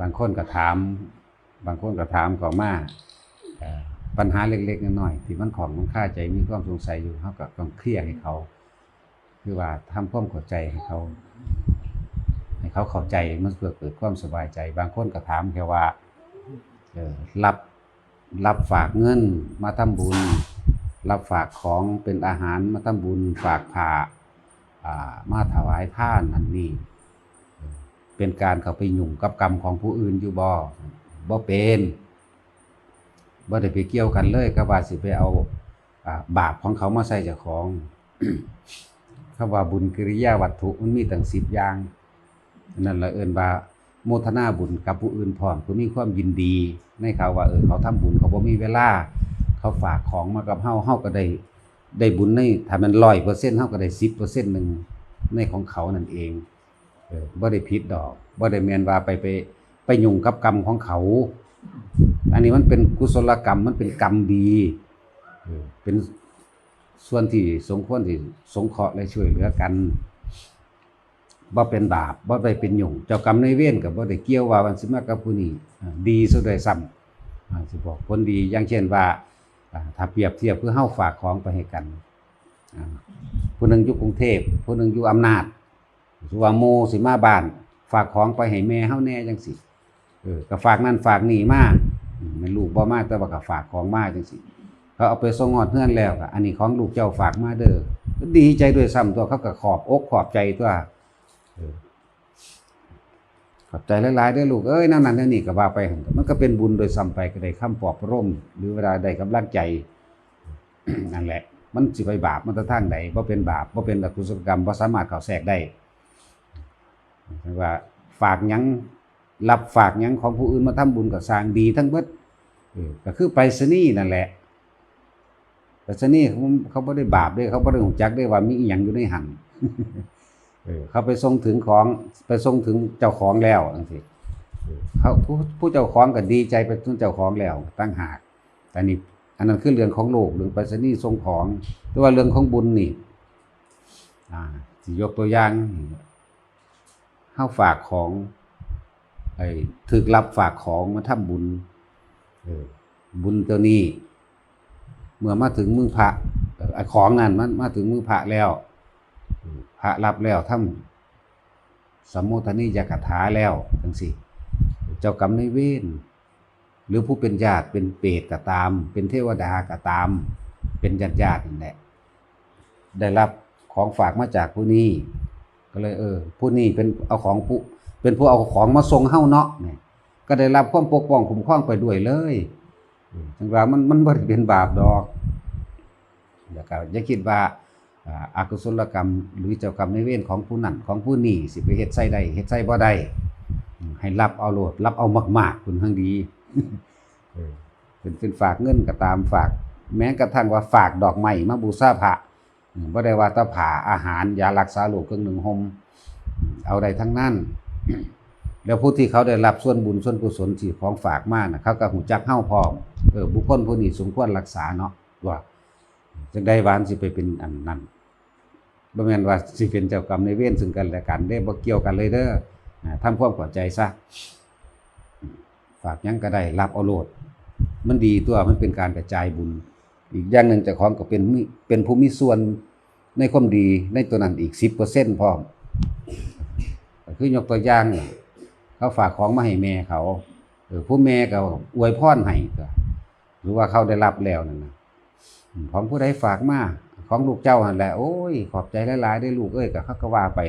บางคนก็ถาม บางคนก็ถามของมาปัญหาเล็กๆน้อยๆที่มันของมันค่าใจมีความสงสัยอยู่เขาก็ต้องเคลียร์ให้เขา คือว่าทำความเข้าใจให้เขา ให้เขาเข้าใจมันเพื่อเกิดความสบายใจ บางคนก็ถามแค่ว่าเออรับรับฝากเงินมาทำบุญ รับฝากของเป็นอาหารมาทำบุญฝากผ้าอ่ามาถวายท่านอันนี้เป็นการเข้าไปยุ่งกับกรรมของผู้อื่นอยู่บ่บ่เป็นบ่ได้ไปเกี่ยวกันเลยก็ว่าสิไปเอาอาบาปของเขามาใส่เจ้าของคำว่าบุญกิริยาวัตถุมันมีตั้ง10อย่างนั่นละเอินว่าโมทนาบุญกับผู้อื่นพร้อมผู้มีความยินดี ในเขาว่าเออเขาทำบุญเขาบ่มีเวลา เขาฝากของมากับเฮาเฮาก็ได้ได้บุญในถ้ามัน100%เซ็นต์เฮาก็ได้10%หนึ่งในของเขานั่นเองเออบ่ได้ผิดดอกบ่ได้แมนว่าไปไปไปยุ่งกับกรรมของเขา อันนี้มันเป็นกุศลกรรมมันเป็นกรรมดีเออเป็นส่วนที่สมควรที่สงเคราะห์และช่วยเหลือกันบ่เป็นบาปบ่ได้เป็นยุ่งเจ้ากรรมในเวรกับบ่ได้เกี่ยวว่ามันสิมากับผู้นี้ดีซะด้วยซ้ำอ่าสิบอกผลดีอย่างเช่นว่า ถ้าเปรียบเทียบคือเฮาฝากของไปให้กันผู้หนึ่งอยู่กรุงเทพผู้หนึ่งอยู่อำนาจสุวาโมสิมาบาน ฝากของไปให้แม่เฮาแน่จังสิเออก็ฝากนั่นฝากนี่มาอืมแม่นลูกบ่มาแต่ว่าก็ฝากของมาจังสิเขาเอาไปส่งฮอดเฮือนแล้วอันนี้ของลูกเจ้าฝากมาเด้อดีใจด้วยซ้ำตัวเขาก็ขอบอกขอบใจตัวเออ ขอบใจหลายๆเด้ลูกเอ้ยนั่นนั่นนี่ก็ว่าไปหั่นมันก็เป็นบุญโดยซ้ำไปก็ได้คำปลอบระโลมหรือเวลาได้กำลังใจนั่นแหละ มันสิไปบาปมันจะทางใดบ่เป็นบาปบ่เป็นอกุศลกรรมบ่สามารถเข้าแทรกได้ว่าฝากยังรับฝากยังของผู้อื่นมาทำบุญกับสร้างดีทั้งเบิดก็คือไปรษณีย์นั่นแหละไปรษณีย์เขาเขาบ่ได้บาปด้วยเขาบ่ได้หูจักได้ว่ามีอีหยังอยู่ในหัน เขาไปส่งถึงของไปส่งถึงเจ้าของแล้วจังซี่เขาผู้ผู้เจ้าของก็ดีใจไปถึงเจ้าของแล้วตั้งหากแต่นี่อันนั้นคือเรื่องของโลกเรื่องไปรษณีส่งของแต่ว่าเรื่องของบุญนี่อ่าสิยกตัวอย่างเฮาฝากของไอ้ถึกรับฝากของมาทำบุญบุญตัวนี้ เมื่อมาถึงมือพระไอ้ของนั้นมันมาถึงมือพระแล้ว พระรับแล้วทำสมโมทนียกถาแล้วจังซี่เจ้ากรรมในเวรหรือผู้เป็นญาติเป็นเปรตก็ตาม เป็นเทวดาก็ตาม เป็นญาติญาตินั่นแหละได้รับของฝากมาจากผู้นี้ก็เลยเออ ผู้นี้เป็นเอาของผู้เป็นผู้เอาของมาส่งเฮ้าเนาะเนี่ยก็ได้รับความปกป้องคุ้มครองไปด้วยเลยจังว่ามันมันบ่ได้เป็นบาปดอกแล้วก็อย่าคิดว่า อากุศลกรรม หรือเจ้ากรรมในเวรของผู้นั้นของผู้นี้สิไปเฮ็ดใส่ได้เฮ็ดใส่บ่ได้อืมให้รับเอาโลด รับเอามากๆคุณทั้งดีเป็นเป็นฝากเงินก็ตามฝาก แม้กระทั่งว่าฝากดอกไม้มาบูชาพระบ่ได้ว่าตะผาอาหารยารักษาโรคเครื่องหนึ่งห่มอืมเอาได้ทั้งนั้นแล้วผู้ที่เขาได้รับส่วนบุญส่วนกุศลที่ของฝากมานะเขาก็หูจักเฮาพร้อมเออบุคคลผู้นี้สมควรรักษาเนาะว่า จังได้หวานสิไปเป็นอันนั้นบ่แม่นว่าสิเป็นเจ้ากรรมในเวรซึ่งกันและกันได้บ่เกี่ยวกันเลยเด้ออ่าทำความเข้าใจซะฝากยังก็ได้รับเอาโลด มันดีตัวมันเป็นการกระจายบุญ อีกอย่างหนึ่งจ้าของก็เป็นเป็นผู้มีส่วนในความดีในตัวนั้นอีกสิบเปอร์เซ็นต์พร้อมคือยกตัวอย่างเขาฝากของมาให้แม่เขาเออผู้แม่ก็อวยพรให้ก็หรือว่าเขาได้รับแล้วนั่นนะ ของผู้ใดฝากมาของลูกเจ้าหันแหละโอ้ยขอบใจหลายๆได้ลูกเอ้ยก็เขาก็ว่าไป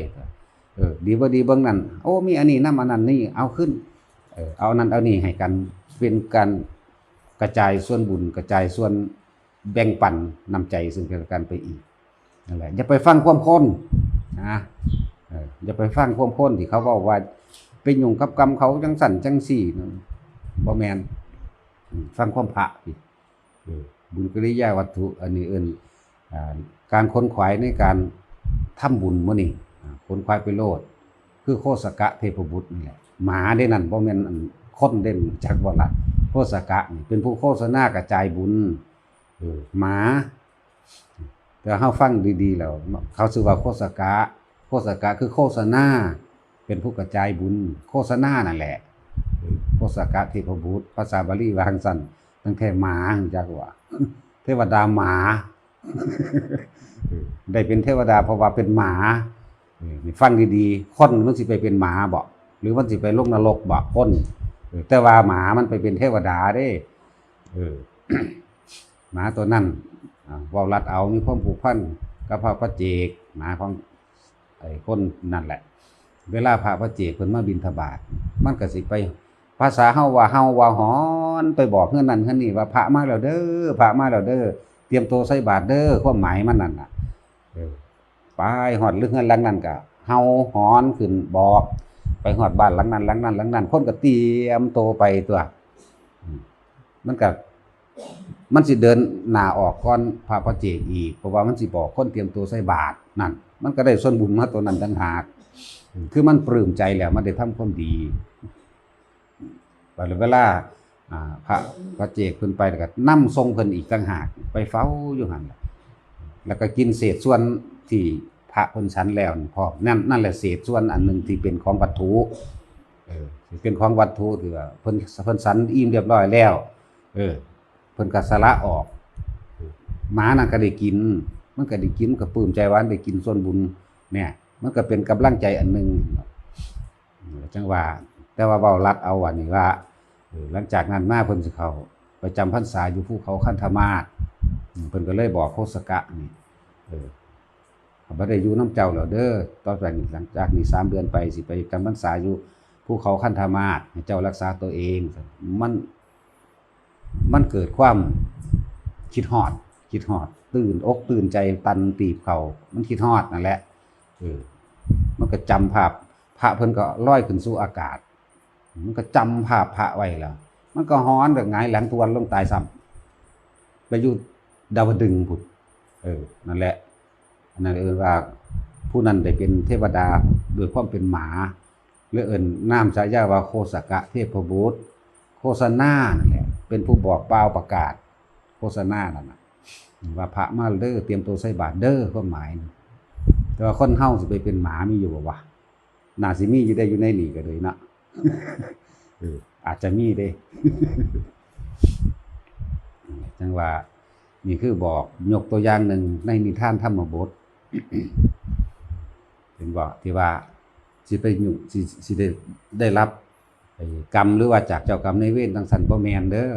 เออดีบ่ดีเบิ่งนั่นโอ้มีอันนี้นำอันนั้นนี่เอาขึ้นเออเอานั้นเอานี่ให้กันเป็นการกระจายส่วนบุญกระจายส่วนแบ่งปันนำใจซึ่งกันและกันไปอีกนั่นแหละอย่าไปฟังความคนนะเอออย่าไปฟังความคนที่เขาบอกว่าไปยุ่งกับกรรมเขาจังสั่นจังสี่นั่นบ่แมนอืมฟังความพระอีกเออ บุญกิริยาวัตถุอันนี้เอิ้นการค้นขวายในการทำบุญมื้อนี้ค้นขวายไปโลด คือโคสกะเทพบุตรนี่แหละหมาได้นั่นบ่แม่นอันคนเด่นจักบ่ละโคสกะนี่เป็นผู้โฆษณากระจายบุญเออหมาแต่เฮาฟังดีๆแล้วเขาชื่อว่าโคสกะโคสกะคือโฆษณาเป็นผู้กระจายบุญ โฆษณานั่นแหละโคสกะเทพบุตรภาษาบาลีวางซั่น ตั้งแต่หมาจักว่าเทวดาหมา ได้เป็นเทวดาเพราะว่าเป็นหมาฟังดีๆคนมันสิไปเป็นหมาบ่หรือมันสิไปลงนรกบ่คนแต่ว่าหมามันไปเป็นเทวดาเด้หมาตัวนั้นอ่าวรัดเอามีความผูกพันกับพระพระเจกหมาของไอ้คนนั่นแหละ เวลาพระพระเจกเพิ่นมาบิณฑบาตมันก็สิไป ภาษาเฮาว่าเฮาว่าหอนไปบอกเฮือนนั้นเฮือนนี้ว่าพระมาแล้วเด้อพระมาแล้วเด้อเตรียมตัวใส่บาตรเด้อความหมายมันนั่นน่ะไปฮอดเรื่องเฮือนหลังนั้นก็เฮาหอนขึ้นบอก ไปฮอดบ้านหลังนั้นหลังนั้นหลังนั้นคนก็เตรียมตัวไปตัวมันก็มันสิเดินหน้าออกก่อนพระพระเจอีกเพราะว่ามันสิบอกคนเตรียมตัวใส่บาตรนั่น มันก็ได้ส่วนบุญมาตัวนั้นต่างหาก คือมันปลื้มใจแล้วมันได้ทำความดี ไปเวลาอ่าพระพระเจกขึ้นไปแล้วก็นำทรงเพิ่นอีกต่างหากไปเฝ้าอยู่หันแล้วก็กินเศษส่วนที่พระเพิ่นฉันแล้วนี่พร้อมนั่นนั่นแหละเศษส่วนอันหนึ่งที่เป็นของวัตถุเออเป็นของวัตถุที่ว่าเพิ่นเพิ่นฉันอิ่มเรียบร้อยแล้ว เออ เพิ่นกสละออกหมานั่นก็ได้กิน มันก็ได้กินมันก็ปลื้มใจว่าได้กินส่วนบุญ เนี่ย มันก็เป็นกำลังใจอันหนึ่งจังว่า แต่ว่าเว้ารัดเอาว่านี่ว่าหลังจากนั้นมาเพิ่นสิเขาไปจำพรรษาอยู่ภูเขาคันธมาศเพิ่นก็เลยบอกโคสกะนี่เออบ่ได้อยู่น้ำเจ้าแล้วเด้อต่อไปนี้หลังจากนี้สามเดือนไปสิไปจำพรรษาอยู่ภูเขาคันธมาศให้เจ้ารักษาตัวเอง มันมันเกิดความคิดฮอด คิดฮอด ตื่นอกตื่นใจตันตีบเขามันคิดฮอดนั่นแหละเออมันก็จำภาพพระเพิ่นก็ลอยขึ้นสู่อากาศ มันก็จำภาพพระไว้แล้วมันก็ฮ้อนแบบไงหลังตวนลงตายซ้ำไปอยู่ดาวดึงส์พุ่นเออ นั่นแหละอันนั้นเอินว่าผู้นั้นได้เป็นเทวดาโดยความเป็นหมาหรือเอิ้นนามฉายาว่าโคสกะเทพบุตรโฆษณานั่นแหละเป็นผู้บอกเปล่าประกาศ โฆษณานั่นนะว่าพระมาเด้อเตรียมตัวใส่บาตรเด้อความหมายนะแต่ว่าคนเฮาสิไปเป็นหมามีอยู่บ่วะน่าสิมีอยู่ได้อยู่ในนี่ก็เลยนะ เอออาจจะมีเด้จังว่านี่คือบอกยกตัวอย่างหนึ่งในนิทานธรรมบทเป็นบอกที่ว่าสิไปอยู่สิสิได้ได้รับกรรมหรือว่าจากเจ้ากรรมในเวรทั้งสันบ่แมนเด้อ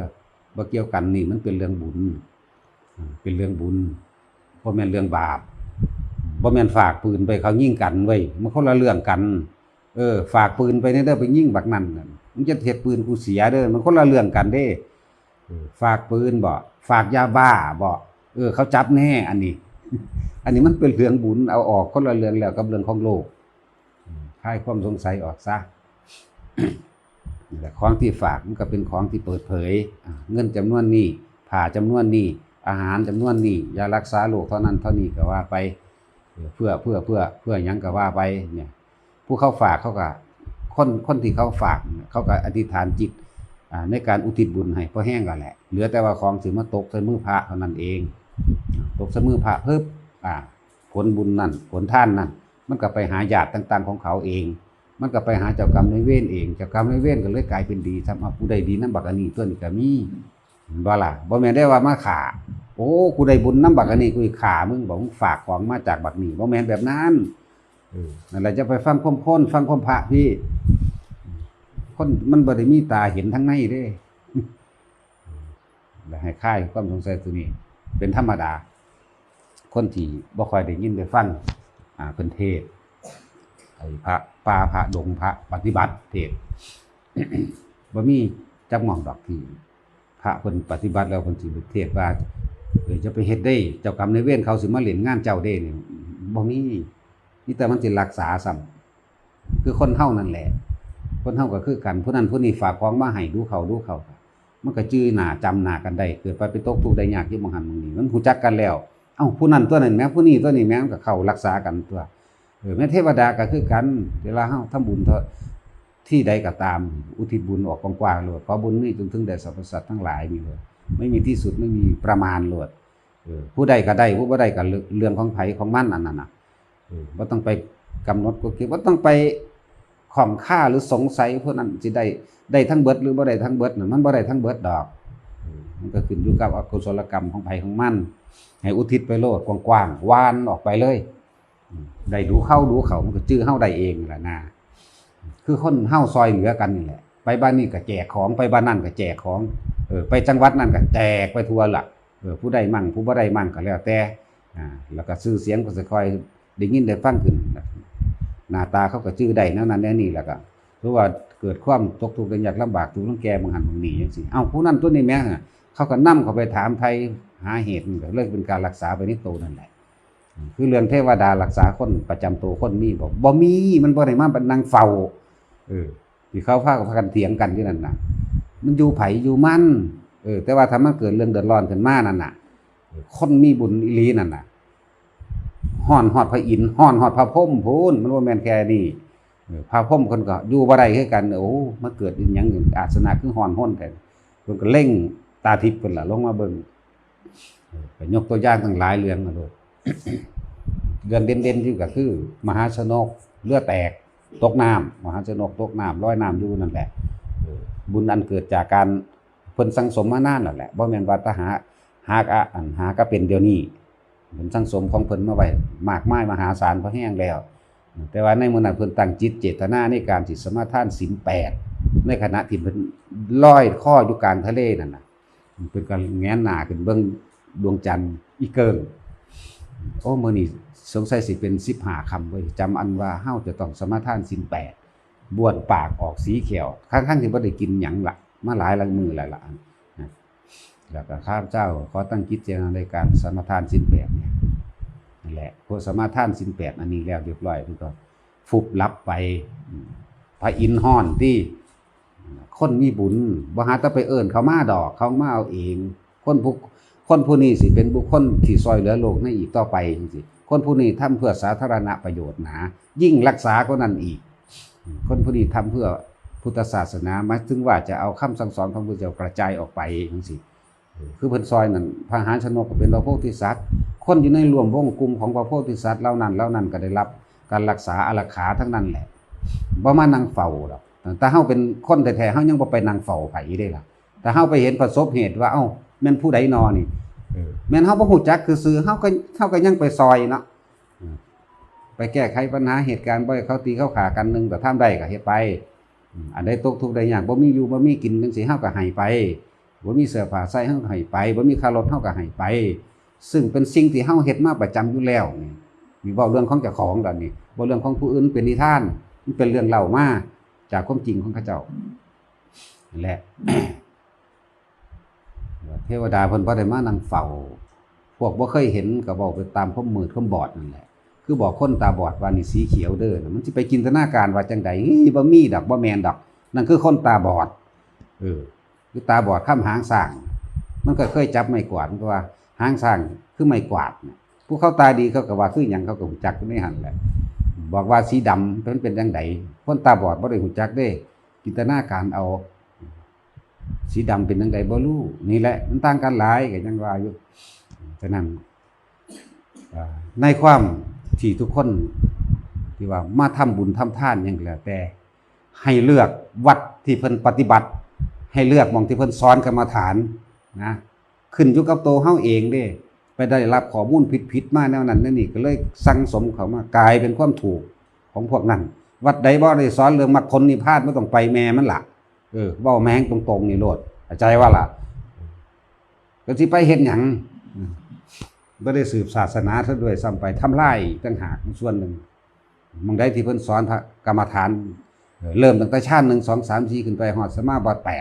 บ่เกี่ยวกันนี่มันเป็นเรื่องบุญ เป็นเรื่องบุญบ่แม่นเรื่องบาปบ่แม่นฝากปืนไปเขายิงกันเว้ยมันคนละเรื่องกัน เออ ฝากปืนไปเนี่ยเด้อไปยิงบักนั่นน่ะมึงจะเฮ็ดปืนกูเสียเด้อมันคนละเรื่องกันเด้ฝากปืนบ่ฝากยาบ้าบ่เออ เขาจับแน่อันนี้ อันนี้มันเป็นเรื่องบุญเอาออกคนละเรื่องแล้วกับเรื่องของโลกอืมคลายความสงสัยออกซะนี่ของที่ฝากมันก็เป็นของที่เปิดเผย เงินจำนวนนี้ผ่าจำนวนนี้อาหารจำนวนนี้ยารักษาโรคเท่านั้นเท่านี้ก็ว่าไป เพื่อเพื่อเพื่อเพื่อยังก็ว่าไปเนี่ย ผู้เข้าฝากเขาก็คนคนที่เขาฝากเขาก็อธิษฐานจิตในการอุทิศบุญให้พอแห้งก็แหละ เหลือแต่ว่าของสิมาตกใส่มือพระเท่านั้นเอง ตกใส่มือพระเพิ่มผลบุญนั่นผลท่านนั่นมันก็ไปหาญาติต่าง ๆ ของเขาเอง มันก็ไปหาเจ้ากรรมนายเวรเองเจ้ากรรมนายเวรก็เลยกลายเป็นดีทำเอาผู้ใดดีน้ำบักอันนี้ตัวนี้ก็มีบ่ล่ะบ่แม่นได้ว่ามาขาโอ้กูได้บุญน้ำบักอันนี้กูขามึงบอกมึงฝากของมาจากบักนี้บ่แม่นแบบนั้น นั่นแหละจะไปฟังความคนฟังความพระพี่คนมันบ่ได้มีตาเห็นทั้งในเด้แล้วให้ค่ายความสงสัยตัวนี้ เป็นธรรมดา คนที่บ่คอยได้ยินได้ฟังอ่าเพิ่นเทศไอ้พระป่าพระดงพระปฏิบัติเทศบ่มีจักหม่องดอกที่พระเพิ่นปฏิบัติแล้วเพิ่นสิไปเทศว่าจะไปเฮ็ดได้ เจ้ากรรมนายเวรเขาสิมาเล่นงานเจ้าเด้เนี่ยบ่มี มีแต่มันสิรักษาซ้ำคือคนเฮานั่นแหละ คนเฮาก็คือกันผู้นั้นผู้นี้ฝากของมาให้ดูเขาดูเขามันก็จื้อหนาจำหนากันได้เกิดไปไปตกทุกได้ยากอยู่บางหันบางนี้มันรู้จักกันแล้ว เอ้าผู้นั้นตัวนั้นแม้ผู้นี้ตัวนี้แม้มันก็เข้ารักษากันตัวเออแม่เทวดาก็คือกัน เวลาเฮาทำบุญเถอะที่ใดก็ตาม อุทิศบุญออกกว้างๆเลยขอบุญนี้จนถึงแด่สรรพสัตว์ทั้งหลายนี่เลยไม่มีที่สุดไม่มีประมาณเลยผู้ใดก็ได้ผู้บ่ได้ก็เรื่องของไผของมันอันนั้นน่ะ เออบ่ต้องไปกำหนดกฎเกณฑ์บ่ต้องไปของค่าหรือสงสัยพวกนั้นสิได้ได้ทั้งเบิดหรือบ่ได้ทั้งเบิดน่ะมันบ่ได้ทั้งเบิดดอก มันก็ขึ้นอยู่กับอกุศลกรรมของไผของมัน ให้อุทิศไปโลดกว้างๆวานออกไปเลยได้ดูเข้าดูเขามันก็จื้อเฮาได้เองแหละนะคือคนเฮาซอยเหลือกันนี่แหละ ไปบ้านนี้ก็แจกของไปบ้านนั่นก็แจกของเออไปจังหวัดนั่นก็แจกไปทั่วละเออผู้ใดมั่งผู้บ่ได้มั่งก็แล้วแต่อ่าแล้วก็ชื่อเสียงก็จะค่อย ได้ยินได้ฟังขึ้นหน้าตาเขาก็จื้อได้แนวนั้นแนวนี้แหล้วก็รือว่าเกิดความตกทุกข์ได้ยากลำบากทุกข์ลำแกบางหันบางนี้จังซี่เอ้าผู้นั้นตัวนี้แม่เขาก็นํเขาไปถามไทยหาเหตุมันก็เลยเป็นการรักษาไปในตัวนั่นแหละ คือเรื่องเทวดารักษาคนประจำตัวคนมีบอกบ่มีมันบ่ได้มาเป็นนางเฝ้าเออที่เขาพากันพากันเถียงกันที่นั่นน่ะมันอยู่ไผอยู่มันเออ แต่ว่าถ้ามันเกิดเรื่องเดือดร้อนขึ้นมานั่นน่ะ คนมีบุญอีลีนั่นน่ะ ฮ้อนฮอดพระอินทร์ฮ้อนฮอดพระพรมพูนมันบ่แมนแค่นี้เออพระพรมคนก็อยู่บ่ได้คือกันโอ้มาเกิดอีหยังอื่นอาสนะคือฮ้อนฮ้นแท้เพิ่นก็เล่งตาทิพย์เพิ่นล่ะลงมาเบิ่งเออก็ยกตัวอย่างทั้งหลายเรื่องมาโลดเรื่องเด่นๆที่ก็คือ มหาชนกเลือดแตกตกน้ำมหาชนกตกน้ำร้อยน้ำอยู่นั่นแหละบุญอันเกิดจากการเพิ่นสังสมมานานนั่นแหละบ่แม่นว่าแตหาหากะอันหาก็เป็นเดี๋ยวนี้ เพิ่นสังสมของเพิ่นมาไว้มากมายมหาศาลพอแห้งแล้ว แต่ว่าในมื้อนั้นเพิ่นตั้งจิตเจตนาในการสิสมาทานศีลแปดในขณะที่เพิ่นลอยข้ออยู่กลางทะเลนั่นน่ะเพิ่นก็แงนหน้าขึ้นเบิ่งดวงจันทร์อีเกิงโอ้มื้อนี้สงสัยสิเป็น15คำเว้ยจำอันว่าเฮาจะต้องสมาทานศีลแปดบ้วนปากออกสีเขียวทั้งๆที่บ่ได้กินหยังละมาหลายลังมือหลายละอันแล้วก็ข้าพเจ้าขอตั้งจิตเจตนาในการสมาทานศีลแปดเนี่ย แหละพอสมาทานศีลแปดอันนี้แล้วเรียบร้อยมันก็ฟุบลับไปพระอินทร์ฮ้อนที่คนมีบุญบ่หาแต่ไปเอิ้นเขามาดอก เขามาเอาเอง คนผู้คนผู้นี้สิเป็นบุคคลที่ซอยเหลือโลกในอีกต่อไปจังซี่คนผู้นี้ทำเพื่อสาธารณประโยชน์หนา ยิ่งรักษาก็นั่นอีก คนผู้นี้ทำเพื่อพุทธศาสนาหมายถึงว่าจะเอาคำสั่งสอนของพระเจ้ากระจายออกไปจังซี่ คือเพิ่นซอยนั่นพระหารชนกก็เป็นพระโพธิสัตว์ คนอยู่ในรวมวงกลุ่มของพระโพธิสัตว์เหล่านั้นเหล่านั้นก็ได้รับการรักษาอารักขาทั้งนั้นแหละบ่มานั่งเฝ้าดอกแต่เฮาเป็นคนแท้ๆเฮายังบ่ไปนั่งเฝ้าไผได้ล่ะ แต่เฮาไปเห็นประสบเหตุว่าเอ้าแม่นผู้ใดนอนี่เออแม่นเฮาบ่ฮู้จักคือซื่อเฮาก็เฮาก็ยังไปซอยเนาะเออไปแก้ไขปัญหาเหตุการณ์บ่ให้เขาตีเขาขากันหนึงก็ทำได้ก็เฮ็ดไปอืมอันใดตกทุกข์ได้ยากบ่มีอยู่บ่มีกินจังซี่เฮาก็ให้ไป บ่มีเสื้อผ้าใส่เฮาก็ให้ไปบ่มีค่ารถเฮาก็ให้ไป ซึ่งเป็นสิ่งที่เฮาเฮ็ดมาประจำอยู่แล้วนี่มีเว้าเรื่องของเจ้าของดอกนี่บ่เรื่องของผู้อื่นเป็นนิทานมันเป็นเรื่องเล่ามาจากความจริงของเข้าเจ้านั่นแหละเทวดาเพิ่นบ่ได้มานั่งเฝ้าพวกบ่เคยเห็นก็บอกไปตามความมืดความบอดนั่นแหละ คือบอกคนตาบอดว่านี่สีเขียวเด้อมันสิไปจินตนาการว่าจังไดเฮ้ยบ่มีดอกบ่แม่นดอก นั่นคือคนตาบอด เออ คือตาบอดข้ามหางสร้าง มันก็เคยจับไม้กวาดมันก็ว่าหางสร้างคือไม้กวาดผู้เขาตาดีเขาก็ว่าคือหยังเขาก็รู้จักไม่หันแหละ บอกว่าสีดำเป็นเป็นจังไดคนตาบอดบ่ได้รู้จักเด้จินตนาการเอา สีดำเป็นจังไดบ่รู้นี่แหละ มันต่างกันหลายก็ยังว่าอยู่ฉะนั้นในความที่ทุกคนที่ว่ามาทำบุญทำทานหยังก็แล้วแต่ ให้เลือกวัดที่เพิ่นปฏิบัติ ให้เลือกมองที่เพิ่นสอนกรรมฐานนะขึ้นอยู่กับตัวเฮาเองเด้ ไปได้รับข้อมูลผิดๆมาแนวนั้นแนวนี่ก็เลยสั่งสมเขามากลายเป็นความถูกของพวกนั้น วัดใดบ่ได้สอนเรื่องมรรคผลนิพพานบ่ต้องไปแม่มันล่ะเออเว้าแม่งตรงๆนี่โลดเข้าใจว่าล่ะก็สิไปเฮ็ดหยังอืมบ่ได้สืบศาสนาซะด้วยซ้ำไปทำลายต่างหากส่วนหนึ่งมองได้ที่เพิ่นสอนกรรมฐาน เริ่มตั้งแต่ชาติ1 2 3 4ขึ้นไปฮอดสมาบัติ8เออ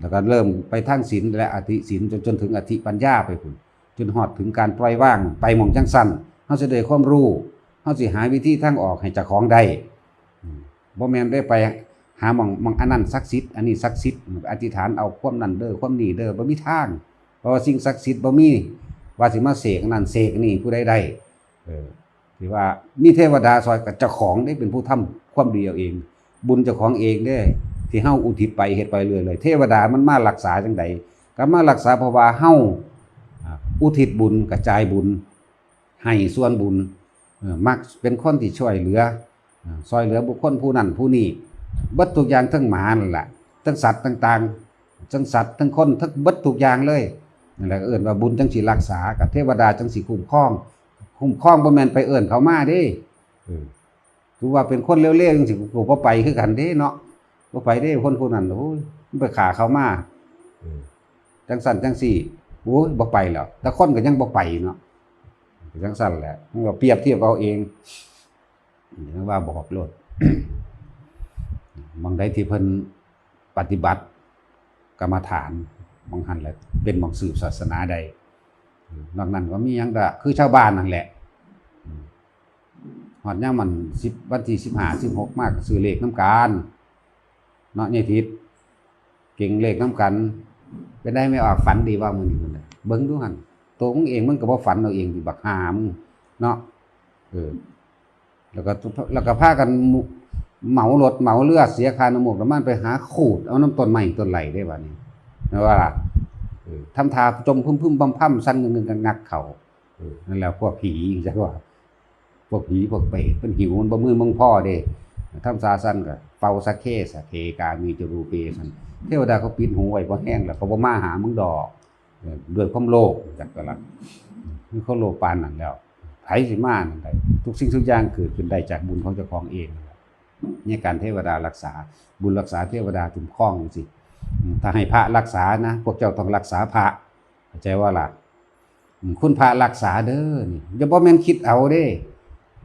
แล้วก็เริ่มไปทางศีลและอธิศีลจนจนถึงอธิปัญญาไปพุ่นจนหอดถึงการปล่อยว่างไปมองจังสั้นเฮาสิได้ความรู้เฮาสิหาวิธีทางออกให้จ้าของได้บ่แมนได้ไปหามองมองอันนั้นศักดิ์สิทธิ์อันนี้ศักดิ์สิทธิ์อธิษฐานเอาความนั้นเด้อความนี้เด้อบ่มีทางเพราะว่าสิ่งศักดิ์สิทธิ์บ่มีว่าสิมาเสกนั้นเสกนนี้ผู้ใดได้เออที่ว่ามีเทวดาซอยกับเจ้าของได้เป็นผู้ทำความดีเอาเอง บุญเจ้าของเองเด้ ที่เฮาอุทิศไปเฮ็ดไปเรื่อยๆเทวดามันมารักษาจังใดก็มารักษาเพราะว่าเฮาอ่าอุทิศบุญกระจายบุญ ให้ส่วนบุญมักเป็นคนที่ช่วยเหลือเอ่อช่วยเหลือบุคคลผู้นั้นผู้นี้บิดทุกอย่างทั้งหมานั่นแหละทั้งสัตว์ต่างๆทั้งสัตว์ทั้งคนทั้งบิดทุกอย่างเลยนั่นแหละเอิ้นว่าบุญจังสิรักษากับเทวดาจังสิคุ้มครอง คุ้มครองบ่แม่นไปเอิ้นเขามาเด้ถือว่าเป็นคนเร็วๆจังสิกูบ่ไปคือกันเด้เนาะ บ่ไปเด้คนผู้นั้นโอ้ยมันไปขาเขามาเออจังสั่นจังสี่โอ้ยบ่ไปแล้วแต่คนก็ยังบ่ไปเนาะจังสั้นแหละมันก็เปรียบเทียบเอาเองนี่ว่าบอกโลดบางใดที่เพิ่นปฏิบัติกรรมฐานบางหันแหละเป็นบางสืบศาสนาใดนอกนั้นก็มีหยังก็คือชาวบ้านนั่นแหละหอดย่างมันสิบวันที่สิบห้าสิบหกมากก็ซื้อเลขน้ำการ เนาะเนี่ยทิศเก่งเลขน้ำกันเป็นได้ไม่ออกฝันดีว่ามึงนี่มันน่ะเบิ้งดูหันตัวมึงเองมึงก็บ่ฝันเอาเองดิบักหามงเนาะเออแล้วก็แล้วก็พากันเหมารถเหมาเรือดเสียคาน้ำมูกน้ำมันไปหาขูดเอาน้ำต้นใหม่ต้นไหลได้บัดนี้นะว่าะทำทาจมพึ่มพึ่มพำพำสั้นเงินเงินงักเขาเออนั่นแหละพวกผีจักว่า พวกผีพวกเปรตเป็นหิวมันบ่มือมึงพ่อเด้ ทำซาสั้นก็เป่าสักเคสะเคกามีจรูเปสันเทวดาเขาปิดหูไว้บ่แห้งแล้วเขาบ่มาหามึงดอกเอ่อด้วยความโลภจักกะละคือเขาโลภปานนั้นแล้วไผสิมานั่นได้ทุกสิ่งทุกอย่างเกิดขึ้นได้จากบุญของเจ้าของเองนี่การเทวดารักษา บุญรักษาเทวดาถึงคล้องสิถ้าให้พระรักษานะ พวกเจ้าต้องรักษาพระเข้าใจว่าล่ะคุณพระรักษาเด้อนี่อย่าบ่แม่นคิดเอาเด้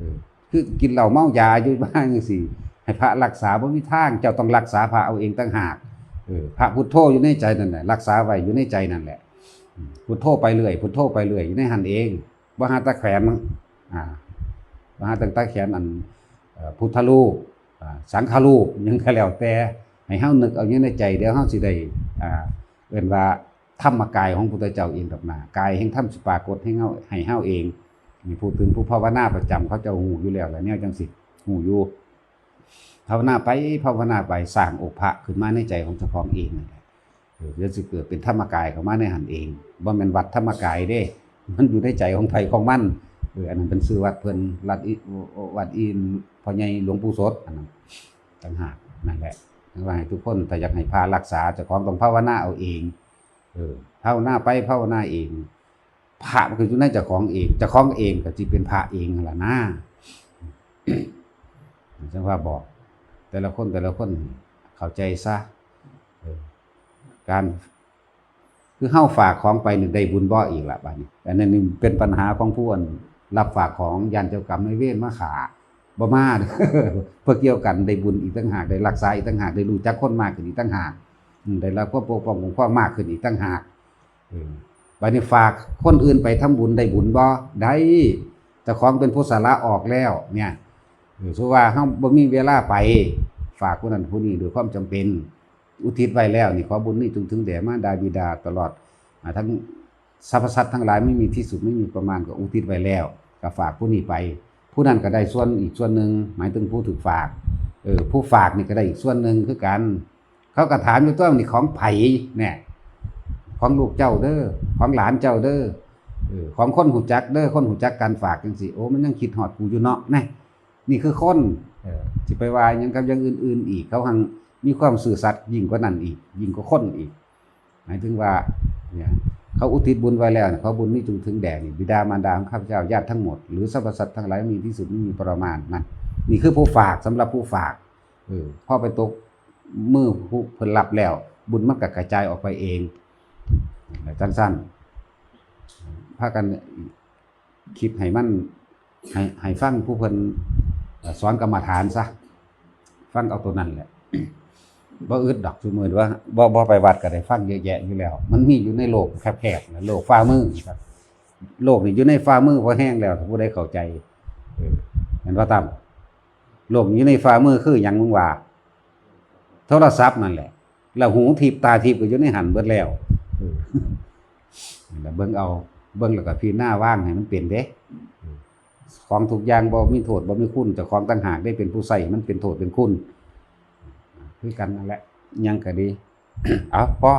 อ คือกินเหล้าเมายาอยู่บ้านจังซี่ให้พระรักษาบ่มีทางเจ้าต้องรักษาพระเอาเองต่างหากเออพระพุทโธอยู่ในใจนั่นแหละรักษาไว้อยู่ในใจนั่นแหละ พุทโธไปเรื่อยพุทโธไปเรื่อยอยู่ในหันเองบ่หาตะแขวนอ่าบ่หาตั้งตะแขวนอันพุทธรูปอ่าสังฆรูปหยังก็แล้วแต่ให้เฮานึกเอาอยู่ในใจเดี๋ยวเฮาสิได้อ่าเอิ้นว่าธรรมกายของพุทธเจ้าเองดอกหน้ากายแห่งธรรมสิปรากฏให้เฮาให้เฮาเอง นี่พูดถึงผู้ภาวนาประจำเขาจ้าฮู้อยู่แล้วแหละแนวจังสิฮู้อยู่ภาวนาไปภาวนาไปสร้างอกพระขึ้นมาในใจของเจ้าของเองนั่นแหละเออเดี๋ยวสิเกิดเป็นธรรมกายเข้ามาในหันเองบ่แม่นวัดธรรมกายเด้ มันอยู่ในใจของไผของมันเอออันนั้นเป็นชื่อวัดเพิ่นรัดอีวัดอินพ่อใหญ่หลวงปู่สดอันนั้นต่างหากนั่นแหละว่าให้ทุกคนถ้าอยากให้พารักษาเจ้าของต้องภาวนาเอาเอง เออภาวนาไปภาวนาเอง พระมันคืออยู่ในเจ้าของเองเจ้าของเองก็สิเป็นพระเองล่ะนะจังว่าบอก แต่ละคนแต่ละคนเข้าใจซะการคือเฮาฝากของไปหนี่งได้บุญบ่ออีกละบัดนี้อันนั้นเป็นปัญหาของผู้อนรับฝากของยันเจ้ากรรมนเวรมาขาบ่มาเด้อเพื่อเกี่ยวกันได้บุญอีกต่างหากได้รักษาอีกต่างหากได้รู้จักคนมากขึ้นอีกต่างหากได้รับความปกป้องของความมากขึ้นอีกต่างหากออ บัดนี้ฝากคนอื่นไปทำบุญได้บุญบ่ได้เจ้าของเป็นผู้สาระออกแล้วเนี่ยหรือสุว่าเฮาบ่มีเวลาไป ฝากผู้นั้นผู้นี้โดยความจำเป็น อุทิศไว้แล้วนี่ขอบุญนี้จงถึงแด่มารดาบิดาตลอดอทั้งสรรพสัตว์ทั้งหลายไม่มีที่สุดไม่มีประมาณก็อุทิศไว้แล้วก็ฝากผู้นี้ไป ผู้นั้นก็ได้ส่วนอีกส่วนหนึ่งหมายถึงผู้ถูกฝากเออผู้ฝากนี่ก็ได้อีกส่วนหนึ่งคือกัน เขาก็ถามอยู่ตัวนี่ของไผ่เนี่ย ของลูกเจ้าเด้อของหลานเจ้าเด้อของคนหูจักเด้อคนหูจักการฝากจังซี่โอ้มันยังคิดฮอดกูอยู่เนาะแน่นี่คือคนสิไปวาหยังกับอย่างอื่น ๆ อีกเขาหังมีความสื่อสัตย์ยิ่งกว่านั้นอีก ยิ่งกว่าคนอีก หมายถึงว่าเนี่ยเขาอุทิศบุญไว้แล้วเนี่ยเขาบุญนี่จงถึงแด่บิดามารดาของข้าพเจ้าญาติทั้งหมดหรือสรรพสัตว์ทั้งหลายมีที่สุดไม่มีประมาณนั่นนี่คือผู้ฝากสำหรับผู้ฝากเออพอไปตกมือผู้เพิ่นรับแล้ว บุญมันก็กระจายออกไปเอง สั้นๆพากันคิดให้มันให้ให้ฟังผู้เพิ่นเอ่อสอนกรรมฐานซะฟังเอาตัวนั้นแหละบ่อึดดอกสมมุติว่าบ่บ่ไปวัดก็ได้ฟังเยอะแยะอยู่แล้ว มันมีอยู่ในโลกแคบๆนะโลกฝ่ามือครับ โลกนี่อยู่ในฝ่ามือพอแห้งแล้วถ้าผู้ใดเข้าใจเห็นว่าตามโลกอยู่ในฝ่ามือคือยังมึงว่าโทรศัพท์นั่นแหละ แล้วหูทิพตาทิพก็อยู่ในหันเบิดแล้ว แล้วเบิ้งเอาเบิ้งแล้วก็พี่หน้าว่างให้มันเปลี่ยนเด้ของทุกอย่างบ่มีโทษบ่มีคุณแต่ของต่างหากได้เป็นผู้ใส่มันเป็นโทษเป็นคุณคือกันนั่นแหละยังก็ดี เอาพอ